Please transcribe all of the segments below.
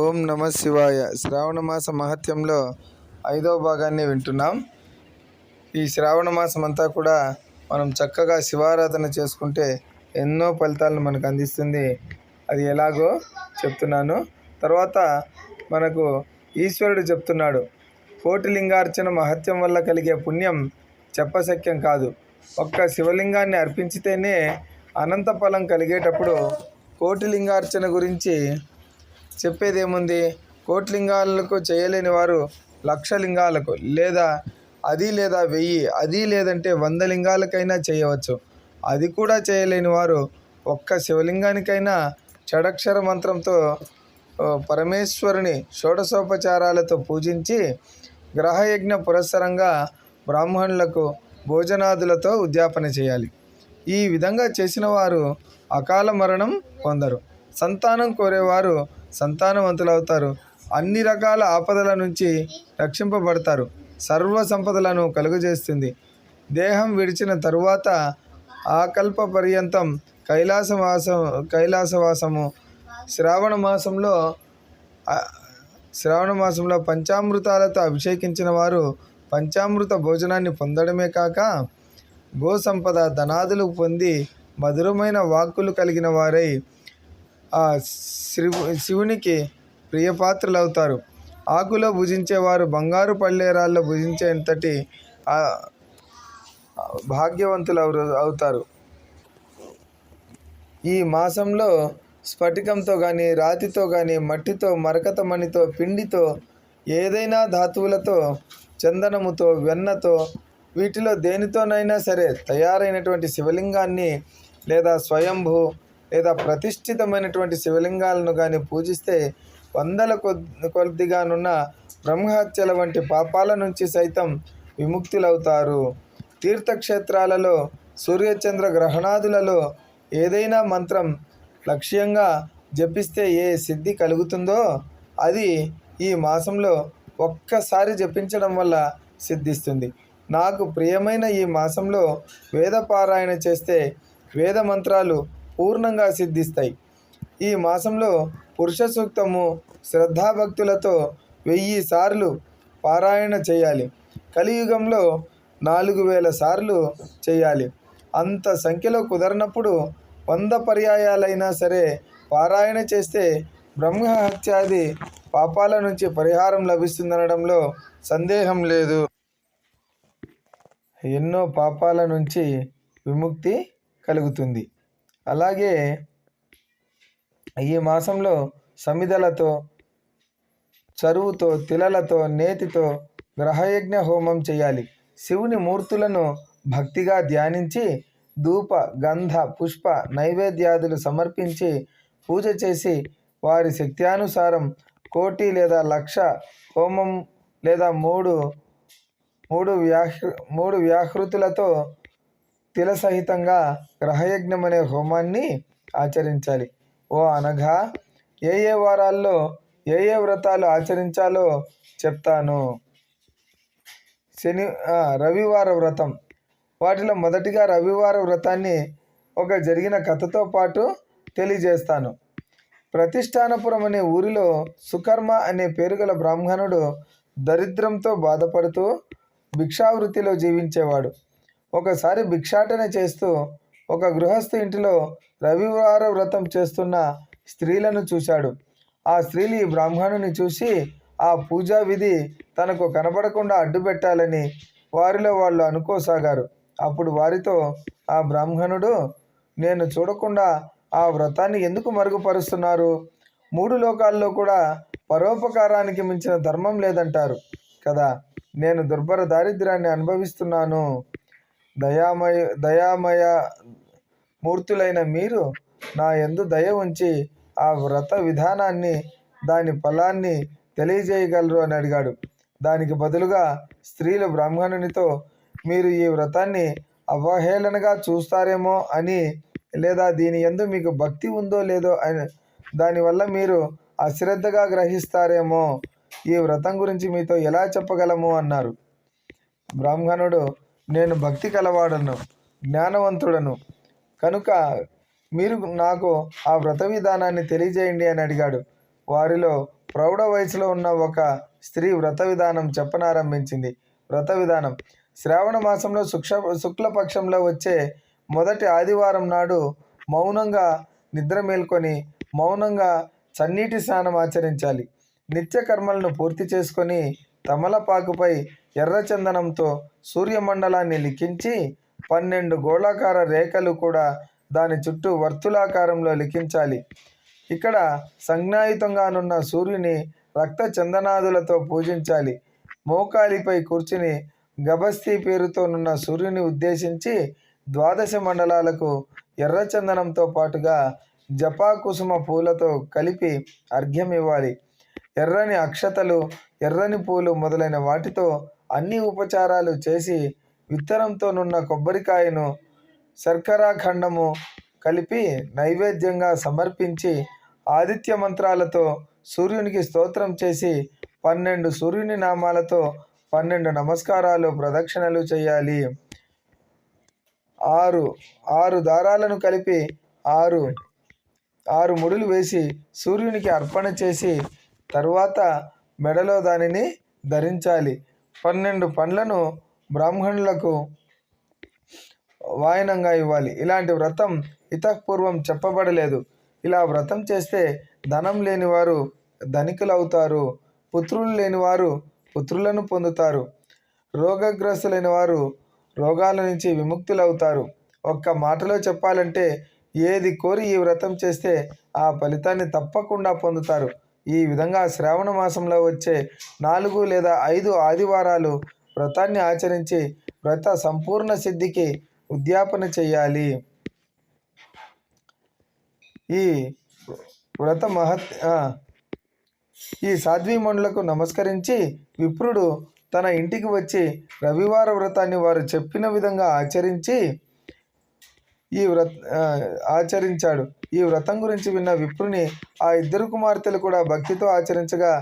ఓం నమ శివాయ. శ్రావణ మాస మహత్యంలో ఐదవ భాగాన్ని వింటున్నాం. ఈ శ్రావణ మాసం అంతా కూడా మనం చక్కగా శివారాధన చేసుకుంటే ఎన్నో ఫలితాలను మనకు అందిస్తుంది. అది ఎలాగో చెప్తున్నాను. తర్వాత మనకు ఈశ్వరుడు చెప్తున్నాడు కోటిలింగార్చన మహత్యం వల్ల కలిగే పుణ్యం చెప్పశక్యం కాదు. ఒక్క శివలింగాన్ని అర్పించితేనే అనంత ఫలం కలిగేటప్పుడు కోటిలింగార్చన గురించి చెప్పేదేముంది? కోట్లింగాలకు చేయలేని వారు లక్ష లింగాలకు లేదా అది లేదా వెయ్యి అది లేదంటే వంద లింగాలకైనా చేయవచ్చు. అది కూడా చేయలేని వారు ఒక్క శివలింగానికైనా షడక్షర మంత్రంతో పరమేశ్వరుని షోడశోపచారాలతో పూజించి గ్రహయజ్ఞ పురస్సరంగా బ్రాహ్మణులకు భోజనాదులతో ఉద్యాపన చేయాలి. ఈ విధంగా చేసిన వారు అకాల మరణం పొందరు. సంతానం కోరేవారు సంతానవంతులవుతారు. అన్ని రకాల ఆపదల నుంచి రక్షింపబడతారు. సర్వ సంపదలను కలుగజేస్తుంది. దేహం విడిచిన తరువాత ఆకల్ప పర్యంతం కైలాసవాసం కైలాసవాసము. శ్రావణ మాసంలో శ్రావణ మాసంలో పంచామృతాలతో అభిషేకించిన వారు పంచామృత భోజనాన్ని పొందడమే కాక గో సంపద ధనాదులు పొంది మధురమైన వాక్కులు కలిగిన వారై శివునికి ప్రియపాత్రులవుతారు. ఆకులో భుజించేవారు బంగారు పళ్ళేరాల్లో భుజించేంతటి భాగ్యవంతులు అవుతారు. ఈ మాసంలో స్ఫటికంతో కానీ రాతితో కానీ మట్టితో మరకత మణితో పిండితో ఏదైనా ధాతువులతో చందనముతో వెన్నతో వీటిలో దేనితోనైనా సరే తయారైనటువంటి శివలింగాన్ని లేదా స్వయంభూ లేదా ప్రతిష్ఠితమైనటువంటి శివలింగాలను కానీ పూజిస్తే వందల కొద్ది కొద్దిగానున్న బ్రహ్మహత్యల వంటి పాపాల నుంచి సైతం విముక్తులవుతారు. తీర్థక్షేత్రాలలో సూర్యచంద్ర గ్రహణాదులలో ఏదైనా మంత్రం లక్ష్యంగా జపిస్తే ఏ సిద్ధి కలుగుతుందో అది ఈ మాసంలో ఒక్కసారి జపించడం వల్ల సిద్ధిస్తుంది. నాకు ప్రియమైన ఈ మాసంలో వేద పారాయణ చేస్తే వేద మంత్రాలు పూర్ణంగా సిద్ధిస్తాయి. ఈ మాసంలో పురుష సూక్తము శ్రద్ధాభక్తులతో వెయ్యి సార్లు పారాయణ చేయాలి. కలియుగంలో నాలుగు వేల సార్లు చేయాలి. అంత సంఖ్యలో కుదరనప్పుడు వంద పర్యాయాలైనా సరే పారాయణ చేస్తే బ్రహ్మహత్యాది పాపాల నుంచి పరిహారం లభిస్తుందనడంలో సందేహం లేదు. ఎన్నో పాపాల నుంచి విముక్తి కలుగుతుంది. అలాగే ఈ మాసంలో సమిదలతో చరువుతో తిలలతో నేతితో గ్రహయజ్ఞ హోమం చేయాలి. శివుని మూర్తులను భక్తిగా ధ్యానించి ధూప గంధ పుష్ప నైవేద్యాదులు సమర్పించి పూజ చేసి వారి శక్త్యానుసారం కోటి లేదా లక్ష హోమం లేదా మూడు మూడు వ్యాహృ మూడు వ్యాహృతులతో తిల సహితంగా గ్రహయజ్ఞం అనే హోమాన్ని ఆచరించాలి. ఓ అనగా ఏ ఏ వారాల్లో ఏ ఏ వ్రతాలు ఆచరించాలో చెప్తాను. శని రవివార వ్రతం. వాటిలో మొదటిగా రవివార వ్రతాన్ని ఒక జరిగిన కథతో పాటు తెలియజేస్తాను. ప్రతిష్టానపురం అనే ఊరిలో సుకర్మ అనే పేరు గల బ్రాహ్మణుడు దరిద్రంతో బాధపడుతూ భిక్షావృత్తిలో జీవించేవాడు. ఒకసారి భిక్షాటన చేస్తూ ఒక గృహస్థు ఇంటిలో రవివార వ్రతం చేస్తున్న స్త్రీలను చూశాడు. ఆ స్త్రీలు ఈ బ్రాహ్మణుని చూసి ఆ పూజా విధి తనకు కనపడకుండా అడ్డుపెట్టాలని వారిలో వాళ్ళు అనుకోసాగారు. అప్పుడు వారితో ఆ బ్రాహ్మణుడు నేను చూడకుండా ఆ వ్రతాన్ని ఎందుకు మరుగుపరుస్తున్నారు? మూడు లోకాల్లో కూడా పరోపకారానికి మించిన ధర్మం లేదంటారు కదా. నేను దుర్భర దారిద్ర్యాన్ని అనుభవిస్తున్నాను. దయామయ దయామయ మూర్తులైన మీరు నా ఎందు దయ ఉంచి ఆ వ్రత విధానాన్ని దాని ఫలాన్ని తెలియజేయగలరు అని అడిగాడు. దానికి బదులుగా స్త్రీలు బ్రాహ్మణునితో మీరు ఈ వ్రతాన్ని అవహేళనగా చూస్తారేమో అని లేదా దీని ఎందు మీకు భక్తి ఉందో లేదో అని దానివల్ల మీరు అశ్రద్ధగా గ్రహిస్తారేమో ఈ వ్రతం గురించి మీతో ఎలా చెప్పగలము అన్నారు. బ్రాహ్మణుడు నేను భక్తి కలవాడను జ్ఞానవంతుడను. కనుక మీరు నాకు ఆ వ్రత విధానాన్ని తెలియజేయండి అని అడిగాడు. వారిలో ప్రౌఢ వయసులో ఉన్న ఒక స్త్రీ వ్రత విధానం చెప్పనారంభించింది. వ్రత విధానం. శ్రావణ మాసంలో శుక్ష శుక్లపక్షంలో వచ్చే మొదటి ఆదివారం నాడు మౌనంగా నిద్ర మేల్కొని మౌనంగా చన్నీటి స్నానం ఆచరించాలి. నిత్య కర్మలను పూర్తి చేసుకొని తమలపాకుపై ఎర్రచందనంతో సూర్యమండలాన్ని లిఖించి పన్నెండు గోళాకార రేఖలు కూడా దాని చుట్టూ వర్తులాకారంలో లిఖించాలి. ఇక్కడ సంజ్ఞాయుతంగానున్న సూర్యుని రక్త చందనాదులతో పూజించాలి. మోకాలిపై కూర్చుని గబస్తీ పేరుతోనున్న సూర్యుని ఉద్దేశించి ద్వాదశ మండలాలకు ఎర్రచందనంతో పాటుగా జపాకుసుమ పూలతో కలిపి అర్ఘ్యం ఇవ్వాలి ఎర్రని అక్షతలు ఎర్రని పూలు మొదలైన వాటితో అన్ని ఉపచారాలు చేసి విత్తనంతోనున్న కొబ్బరికాయను శర్కరా ఖండము కలిపి నైవేద్యంగా సమర్పించి ఆదిత్య మంత్రాలతో సూర్యునికి స్తోత్రం చేసి పన్నెండు సూర్యుని నామాలతో పన్నెండు నమస్కారాలు ప్రదక్షిణలు చేయాలి. ఆరు ఆరు దారాలను కలిపి ఆరు ఆరు ముడులు వేసి సూర్యునికి అర్పణ చేసి తరువాత మెడలో దానిని ధరించాలి. పన్నెండు పండ్లను బ్రాహ్మణులకు వాయనంగా ఇవ్వాలి. ఇలాంటి వ్రతం ఇతపూర్వం చెప్పబడలేదు. ఇలా వ్రతం చేస్తే ధనం లేనివారు ధనికులు అవుతారు పుత్రులు లేనివారు పుత్రులను పొందుతారు. రోగగ్రస్తులైన వారు రోగాల నుంచి విముక్తులవుతారు. ఒక్క మాటలో చెప్పాలంటే ఏది కోరి ఈ వ్రతం చేస్తే ఆ ఫలితాన్ని తప్పకుండా పొందుతారు. ఈ విధంగా శ్రావణ మాసంలో వచ్చే నాలుగు లేదా ఐదు ఆదివారాలు వ్రతాన్ని ఆచరించి వ్రత సంపూర్ణ సిద్ధికి ఉద్యాపన చేయాలి. ఈ వ్రత మహత్ ఈ సాధ్వీమణులకు నమస్కరించి విప్రుడు తన ఇంటికి వచ్చి రవివార వ్రతాన్ని వారు చెప్పిన విధంగా ఆచరించి ఈ వ్రత ఆచరించాడు. ఈ వ్రతం గురించి విన్న విప్రుని ఆ ఇద్దరు కుమార్తెలు కూడా భక్తితో ఆచరించగా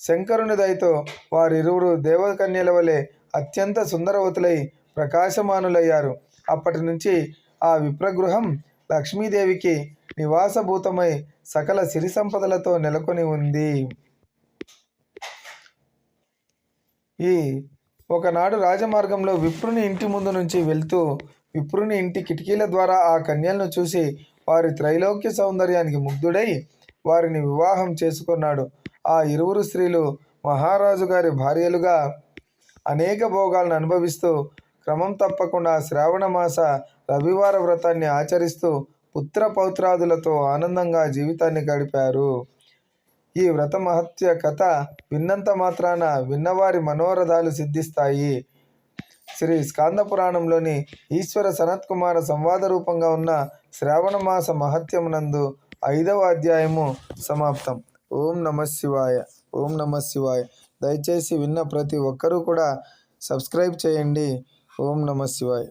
శంకరుని దయతో వారిరువురు దేవకన్యల వలె అత్యంత సుందరవతులై ప్రకాశమానులయ్యారు. అప్పటి నుంచి ఆ విప్రగృహం లక్ష్మీదేవికి నివాసభూతమై సకల సిరి సంపదలతో నెలకొని ఉంది. ఈ ఒకనాడు రాజమార్గంలో విప్రుని ఇంటి ముందు నుంచి వెళ్తూ విప్రుని ఇంటి కిటికీల ద్వారా ఆ కన్యలను చూసి వారి త్రైలోక్య సౌందర్యానికి ముగ్ధుడై వారిని వివాహం చేసుకున్నాడు. ఆ ఇరువురు స్త్రీలు మహారాజు గారి భార్యలుగా అనేక భోగాలను అనుభవిస్తూ క్రమం తప్పకుండా శ్రావణ మాస రవివార వ్రతాన్ని ఆచరిస్తూ పుత్ర పౌత్రాదులతో ఆనందంగా జీవితాన్ని గడిపారు. ఈ వ్రత మహత్య కథ విన్నంత మాత్రాన విన్నవారి మనోరథాలు సిద్ధిస్తాయి. శ్రీ స్కాంద పురాణంలోని ఈశ్వర సనత్ కుమార సంవాద రూపంగా ఉన్న శ్రావణ మాస మహత్యమునందు ఐదవ అధ్యాయము సమాప్తం. ఓం నమ శివాయ. ఓం నమ శివాయ. దయచేసి విన్న ప్రతి ఒక్కరూ కూడా సబ్స్క్రైబ్ చేయండి. ఓం నమ శివాయ.